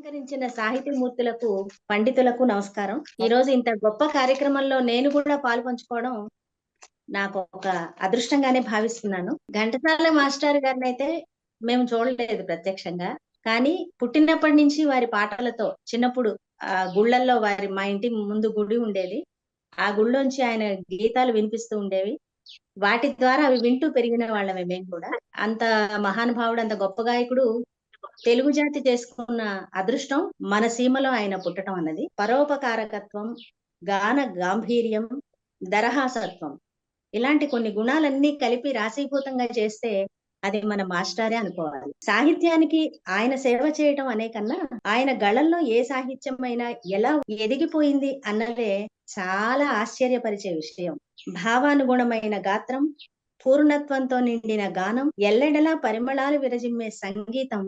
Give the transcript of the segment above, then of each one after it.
అలంకరించిన సాహితీమూర్తులకు పండితులకు నమస్కారం. ఈ రోజు ఇంత గొప్ప కార్యక్రమంలో నేను కూడా పాలు పంచుకోవడం నాకు ఒక అదృష్టంగానే భావిస్తున్నాను. ఘంటసాల మాస్టర్ గారిని అయితే మేము చూడలేదు ప్రత్యక్షంగా. కానీ పుట్టినప్పటి నుంచి వారి పాటలతో చిన్నప్పుడు ఆ గుళ్ళల్లో వారి మా ఇంటి ముందు గుడి ఉండేది. ఆ గుళ్ళోంచి ఆయన గీతాలు వినిపిస్తూ ఉండేవి. వాటి ద్వారా అవి వింటూ పెరిగిన వాళ్ళమే మేము కూడా. అంత మహానుభావుడు అంత గొప్ప గాయకుడు తెలుగు జాతి చేసుకున్న అదృష్టం మన సీమలో ఆయన పుట్టడం అన్నది. పరోపకారకత్వం గాన గాంభీర్యం దరహాసత్వం. ఇలాంటి కొన్ని గుణాలన్నీ కలిపి రాశీభూతంగా చేస్తే అది మన మాస్టారే అనుకోవాలి. సాహిత్యానికి ఆయన సేవ చేయటం అనే కన్నా ఆయన గళంలో ఏ సాహిత్యం అయినా ఎలా ఎదిగిపోయింది అన్నదే చాలా ఆశ్చర్యపరిచే విషయం. భావానుగుణమైన గాత్రం పూర్ణత్వంతో నిండిన గానం ఎల్లెడలా పరిమళాలు విరజిమ్మే సంగీతం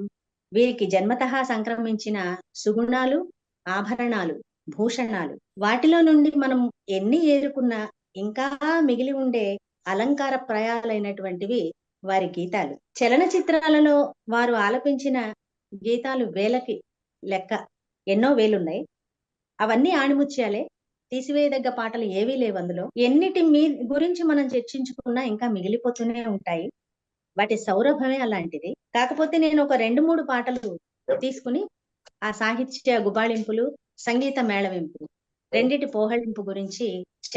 వీరికి జన్మతహా సంక్రమించిన సుగుణాలు ఆభరణాలు భూషణాలు. వాటిలో నుండి మనం ఎన్ని ఏరుకున్నా ఇంకా మిగిలి ఉండే అలంకార ప్రయాలైనటువంటివి వారి గీతాలు. చలన చిత్రాలలో వారు ఆలపించిన గీతాలు వేలకి లెక్క ఎన్నో వేలున్నాయి. అవన్నీ ఆణిముత్యాలే. తీసివేయదగ్గ పాటలు ఏవీ లేవు అందులో. ఎన్నిటి మీ గురించి మనం చర్చించుకున్నా ఇంకా మిగిలిపోతూనే ఉంటాయి. వాటి సౌరభమే అలాంటిది. కాకపోతే నేను ఒక రెండు మూడు పాటలు తీసుకుని ఆ సాహిత్య గుబాళింపులు సంగీత మేళవింపు రెండిటి పోహళింపు గురించి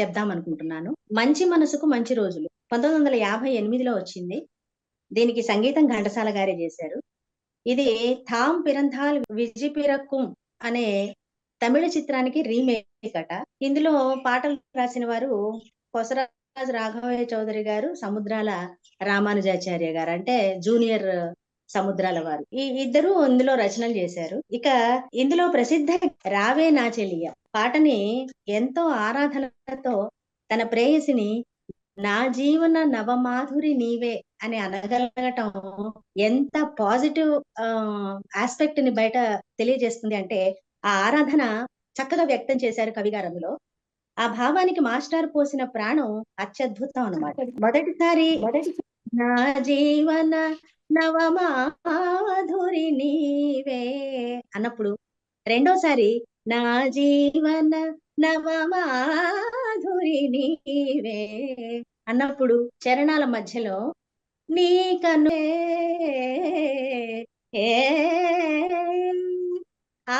చెప్దాం అనుకుంటున్నాను. మంచి మనసుకు మంచి రోజులు. పంతొమ్మిది వందల యాభై ఎనిమిదిలో వచ్చింది. దీనికి సంగీతం ఘంటసాల గారే చేశారు. ఇది థామ్ పిరంథాల్ విజిపిరక్కుం అనే తమిళ చిత్రానికి రీమేక్ అట. ఇందులో పాటలు రాసిన వారు కొసరాజు రాఘవయ్య చౌదరి గారు సముద్రాల రామానుజాచార్య గారు అంటే జూనియర్ సముద్రాల వారు. ఈ ఇద్దరు ఇందులో రచనలు చేశారు. ఇక ఇందులో ప్రసిద్ధ రావే నా చెలియ పాటని ఎంతో ఆరాధనతో తన ప్రేయసిని నా జీవన నవమాధురి నీవే అని అనగలగటం ఎంత పాజిటివ్ ఆస్పెక్ట్ని బయట తెలియజేస్తుంది అంటే ఆ ఆరాధన చక్కగా వ్యక్తం చేశారు కవి గారు అందులో. ఆ భావానికి మాస్టర్ పోసిన ప్రాణం అత్యద్భుతం అనమాట మొదటిసారి నా జీవన నవమాధురి నీవే అన్నప్పుడు రెండోసారి నా జీవన నవమాధురి నీవే అన్నప్పుడు చరణాల మధ్యలో నీ కను ఏ ఆ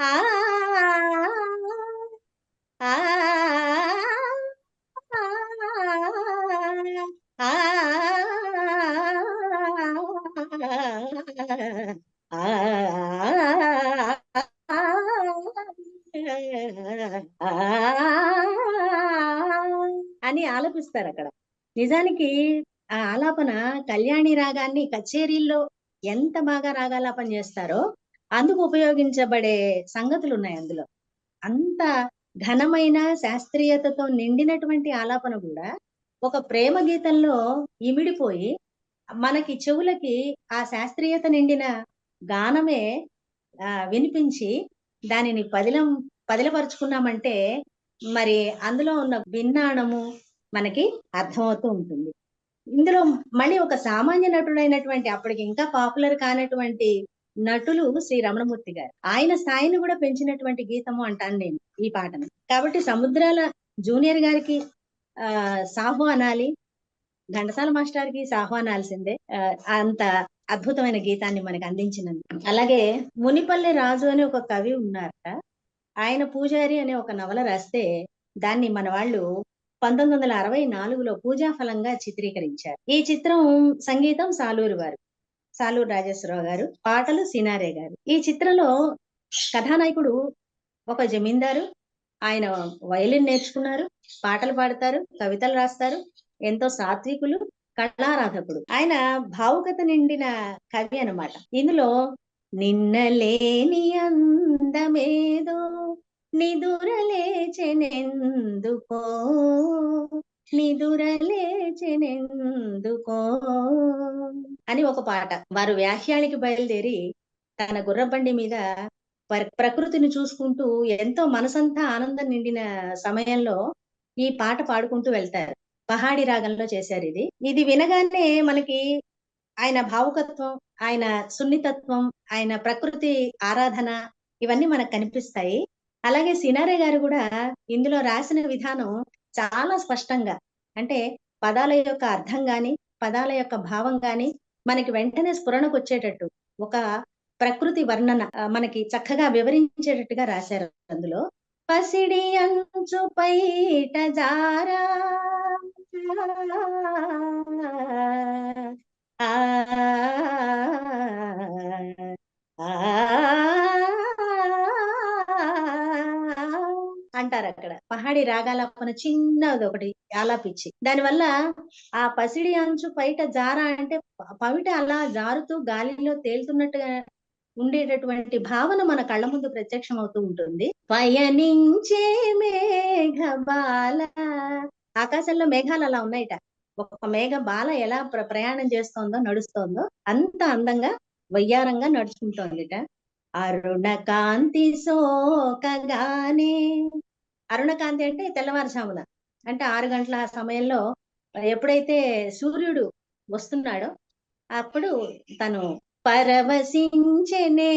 ఆ అని ఆలపిస్తారు అక్కడ. నిజానికి ఆ ఆలాపన కళ్యాణి రాగాన్ని కచేరీల్లో ఎంత బాగా రాగాలాపన చేస్తారో అందుకు ఉపయోగించబడే సంగతులు ఉన్నాయి అందులో. అంత ఘనమైన శాస్త్రీయతతో నిండినటువంటి ఆలాపన కూడా ఒక ప్రేమ గీతంలో ఇమిడిపోయి మనకి చెవులకి ఆ శాస్త్రీయత నిండిన గానమే ఆ వినిపించి దానిని పదిలం పదిలపరుచుకున్నామంటే మరి అందులో ఉన్న విన్నాణము మనకి అర్థమవుతూ ఉంటుంది. ఇందులో మళ్ళీ ఒక సామాన్య నటుడైనటువంటి అప్పటికి ఇంకా పాపులర్ కానటువంటి నటులు శ్రీ రమణమూర్తి గారు. ఆయన స్థాయిని కూడా పెంచినటువంటి గీతము అంటాను నేను ఈ పాటను. కాబట్టి సముద్రాల జూనియర్ గారికి ఆ సాహు అనాలి ఘంటసాల మాస్టర్కి సాహు అనాల్సిందే. అంత అద్భుతమైన గీతాన్ని మనకు అందించినది అలాగే మునిపల్లి రాజు అనే ఒక కవి ఉన్నారట. ఆయన పూజారి అనే ఒక నవల రాస్తే దాన్ని మన వాళ్ళు పంతొమ్మిది వందల అరవై నాలుగులో పూజా ఫలంగా చిత్రీకరించారు. ఈ చిత్రం సంగీతం సాలూరు వారు. సాలూరు రాజేశ్వరరావు గారు పాటలు సినారే గారు. ఈ చిత్రంలో కథానాయకుడు ఒక జమీందారు ఆయన వయలిన్ నేర్చుకున్నారు పాటలు పాడతారు కవితలు రాస్తారు ఎంతో సాత్వికులు కళారాధకుడు. ఆయన భావుకత నిండిన కవి అనమాట ఇందులో నిన్నలేని అందమేదో నిదురలేచెనెందుకో నిదురలేచెనెందుకో? అని ఒక పాట. వారు వ్యాఖ్యానికి బయలుదేరి తన గుర్రబండి మీద ప్రకృతిని చూసుకుంటూ ఎంతో మనసంతా ఆనందం నిండిన సమయంలో ఈ పాట పాడుకుంటూ వెళ్తారు. పహాడి రాగంలో చేశారు ఇది. ఇది వినగానే మనకి ఆయన భావుకత్వం ఆయన సున్నితత్వం ఆయన ప్రకృతి ఆరాధన ఇవన్నీ మనకు కనిపిస్తాయి. అలాగే సినారే గారు కూడా ఇందులో రాసిన విధానం చాలా స్పష్టంగా అంటే పదాల యొక్క అర్థం గాని పదాల యొక్క భావం గాని మనకి వెంటనే స్ఫురణకు వచ్చేటట్టు ఒక ప్రకృతి వర్ణన మనకి చక్కగా వివరించేటట్టుగా రాశారు అందులో పసిడి అంచు పైట జారా ఆ, అంటారు అక్కడ పహాడి రాగాలపన చిన్నది ఒకటి ఆలాపిచ్చి దానివల్ల ఆ పసిడి అంచు పైట జారా అంటే పవిట అలా జారుతూ గాలిలో తేలుతున్నట్టుగా ఉండేటటువంటి భావన మన కళ్ళ ముందు ప్రత్యక్షం అవుతూ ఉంటుంది. పయనించే మేఘబాల. ఆకాశంలో మేఘాలు అలా ఉన్నాయట. ఒక మేఘ బాల ఎలా ప్ర- ప్రయాణం చేస్తోందో నడుస్తోందో అంత అందంగా వయ్యారంగా నడుచుకుంటోందిట. అరుణ కాంతి సోకగానే అరుణ కాంతి అంటే తెల్లవారుజామున. అంటే ఆరు గంటల సమయంలో ఎప్పుడైతే సూర్యుడు వస్తున్నాడో అప్పుడు తను పరవశించనే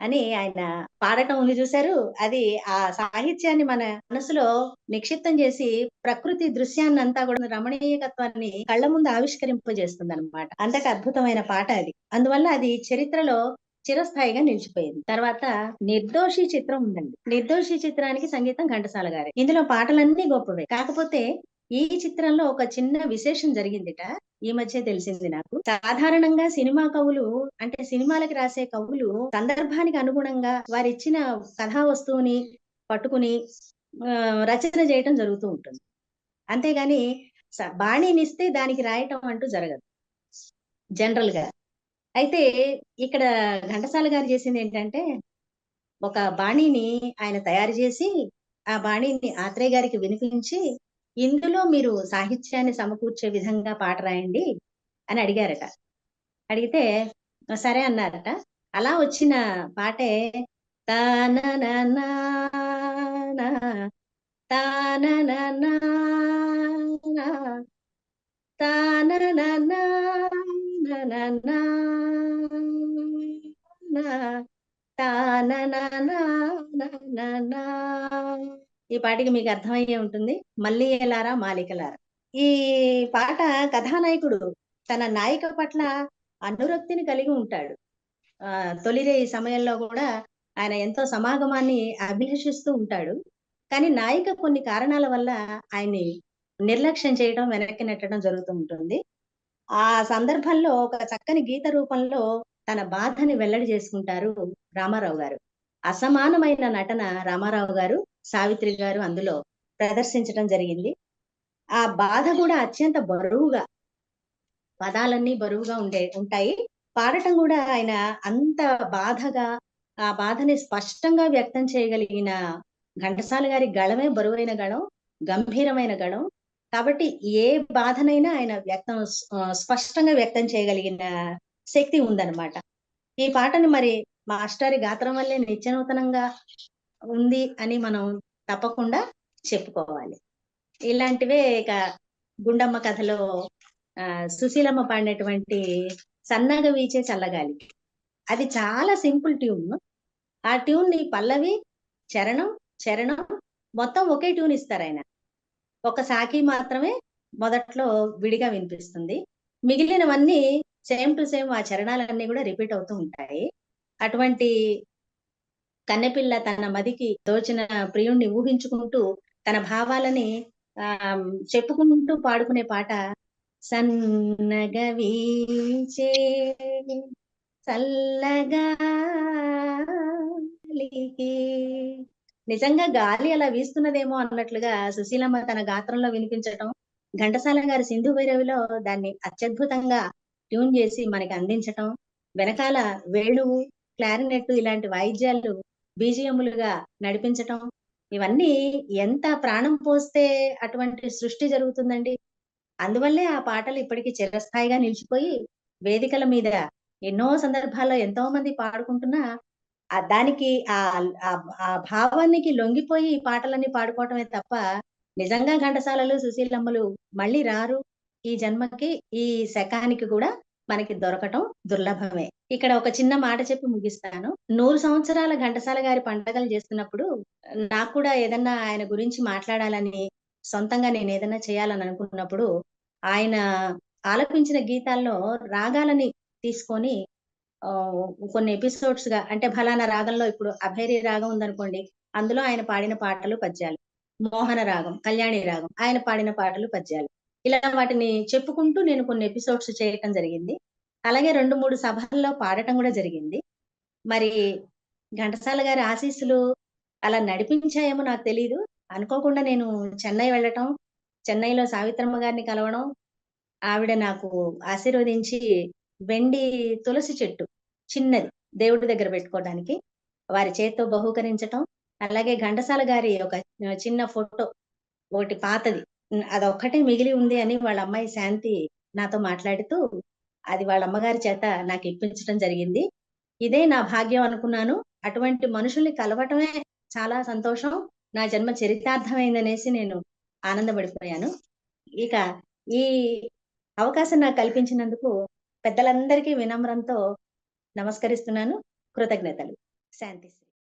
అని ఆయన పాడటం ఉంది చూశారు. అది ఆ సాహిత్యాన్ని మన మనసులో నిక్షిప్తం చేసి ప్రకృతి దృశ్యాన్ని అంతా కూడా రమణీయకత్వాన్ని కళ్ళ ముందు ఆవిష్కరింపజేస్తుంది అనమాట అంతటి అద్భుతమైన పాట అది. అందువల్ల అది చరిత్రలో చిరస్థాయిగా నిలిచిపోయింది. తర్వాత నిర్దోషి చిత్రం ఉందండి. నిర్దోషి చిత్రానికి సంగీతం ఘంటసాల గారి. ఇందులో పాటలన్నీ గొప్పవే. కాకపోతే ఈ చిత్రంలో ఒక చిన్న విశేషం జరిగిందిట. ఈ మధ్య తెలిసింది నాకు. సాధారణంగా సినిమా కవులు అంటే సినిమాలకు రాసే కవులు సందర్భానికి అనుగుణంగా వారి ఇచ్చిన కథా వస్తువుని పట్టుకుని రచన చేయటం జరుగుతూ ఉంటుంది. అంతేగాని బాణీనిస్తే దానికి రాయటం అంటూ జరగదు. జనరల్గా అయితే ఇక్కడ ఘంటసాల గారు చేసింది ఏంటంటే ఒక బాణీని ఆయన తయారు చేసి ఆ బాణీని ఆత్రేయ గారికి వినిపించి ఇందులో మీరు సాహిత్యాన్ని సమకూర్చే విధంగా పాట రాయండి అని అడిగారట అడిగితే సరే అన్నారట అలా వచ్చిన పాటే తానననా తానననా తానననా ఈ పాటికి మీకు అర్థమయ్యే ఉంటుంది. మళ్ళీ ఎలారా మాలికలారా. ఈ పాట కథానాయకుడు తన నాయిక పట్ల అనురక్తిని కలిగి ఉంటాడు. ఆ తొలిరే ఈ సమయంలో కూడా ఆయన ఎంతో సమాగమాన్ని అభిలషిస్తూ ఉంటాడు. కానీ నాయిక కొన్ని కారణాల వల్ల ఆయన్ని నిర్లక్ష్యం చేయడం వెనక్కి నెట్టడం జరుగుతూ ఉంటుంది. ఆ సందర్భంలో ఒక చక్కని గీత రూపంలో తన బాధని వెల్లడి చేసుకుంటారు రామారావు గారు. అసమానమైన నటన రామారావు గారు. సావిత్రి గారు అందులో ప్రదర్శించడం జరిగింది. ఆ బాధ కూడా అత్యంత బరువుగా పదాలన్నీ బరువుగా ఉండే ఉంటాయి. పాడటం కూడా ఆయన అంత బాధగా ఆ బాధని స్పష్టంగా వ్యక్తం చేయగలిగిన ఘంటసాల గారి గళమే బరువైన గళం గంభీరమైన గళం. కాబట్టి ఏ బాధనైనా ఆయన వ్యక్తం స్పష్టంగా వ్యక్తం చేయగలిగిన శక్తి ఉందన్నమాట. ఈ పాటను మరి మాస్టారి గాత్రం వల్లే నిత్యనూతనంగా ఉంది అని మనం తప్పకుండా చెప్పుకోవాలి. ఇలాంటివే ఇక గుండమ్మ కథలో ఆ సుశీలమ్మ పాడినటువంటి సన్నగా వీచే చల్లగాలి. అది చాలా సింపుల్ ట్యూన్. ఆ ట్యూన్ని పల్లవి చరణం చరణం మొత్తం ఒకే ట్యూన్ ఇస్తారు ఆయన. ఒక సాకి మాత్రమే మొదట్లో విడిగా వినిపిస్తుంది. మిగిలినవన్నీ సేమ్ టు సేమ్ ఆ చరణాలన్నీ కూడా రిపీట్ అవుతూ ఉంటాయి. అటువంటి కన్నెపిల్ల తన మదికి దోచిన ప్రియుణ్ణి ఊహించుకుంటూ తన భావాలని ఆ చెప్పుకుంటూ పాడుకునే పాట సన్నగ వీచే చల్లగా నిజంగా గాలి అలా వీస్తున్నదేమో అన్నట్లుగా సుశీలమ్మ తన గాత్రంలో వినిపించటం ఘంటసాల గారి సింధు భైరవిలో దాన్ని అత్యద్భుతంగా ట్యూన్ చేసి మనకి అందించటం వెనకాల వేణువు క్లారినెట్ ఇలాంటి వాయిద్యాలు బీజియములుగా నడిపించటం? ఇవన్నీ ఎంత ప్రాణం పోస్తే అటువంటి సృష్టి జరుగుతుందండి? అందువల్లే ఆ పాటలు ఇప్పటికీ చిరస్థాయిగా నిలిచిపోయి వేదికల మీద ఎన్నో సందర్భాల్లో ఎంతో మంది పాడుకుంటున్నా ఆ దానికి ఆ ఆ- ఆ భావానికి లొంగిపోయి ఈ పాటలన్నీ పాడుకోవటమే తప్ప నిజంగా ఘంటసాలలు సుశీలమ్మలు మళ్ళీ రారు. ఈ జన్మకి ఈ శకానికి కూడా మనకి దొరకటం దుర్లభమే. ఇక్కడ ఒక చిన్న మాట చెప్పి ముగిస్తాను. నూరు సంవత్సరాల ఘంటసాల గారి పండగలు చేస్తున్నప్పుడు నాకు కూడా ఏదన్నా ఆయన గురించి మాట్లాడాలని సొంతంగా నేను ఏదైనా చేయాలని అనుకున్నప్పుడు ఆయన ఆలపించిన గీతాల్లో రాగాలని తీసుకొని కొన్ని ఎపిసోడ్స్గా అంటే ఫలానా రాగంలో ఇప్పుడు అభైరి రాగం ఉందనుకోండి అందులో ఆయన పాడిన పాటలు పద్యాలు. మోహన రాగం కళ్యాణి రాగం ఆయన పాడిన పాటలు పద్యాలు. ఇలా వాటిని చెప్పుకుంటూ నేను కొన్ని ఎపిసోడ్స్ చేయటం జరిగింది. అలాగే రెండు మూడు సభల్లో పాడటం కూడా జరిగింది. మరి ఘంటసాల గారి ఆశీస్సులు అలా నడిపించాయేమో నాకు తెలియదు అనుకోకుండా నేను చెన్నై వెళ్ళటం చెన్నైలో సావిత్రమ్మ గారిని కలవడం ఆవిడ నాకు ఆశీర్వదించి వెండి తులసి చెట్టు చిన్నది దేవుడి దగ్గర పెట్టుకోవడానికి వారి చేత్తో బహూకరించటం అలాగే ఘంటసాల గారి ఒక చిన్న ఫోటో ఒకటి పాతది. అదొక్కటే మిగిలి ఉంది అని వాళ్ళ అమ్మాయి శాంతి నాతో మాట్లాడుతూ అది వాళ్ళ అమ్మగారి చేత నాకు ఇప్పించడం జరిగింది. ఇదే నా భాగ్యం అనుకున్నాను. అటువంటి మనుషుల్ని కలవటమే చాలా సంతోషం. నా జన్మ చరితార్థమైందనేసి నేను ఆనందపడిపోయాను. ఇక ఈ అవకాశం నాకు కల్పించినందుకు పెద్దలందరికీ వినమ్రంతో నమస్కరిస్తున్నాను. కృతజ్ఞతలు. శాంతి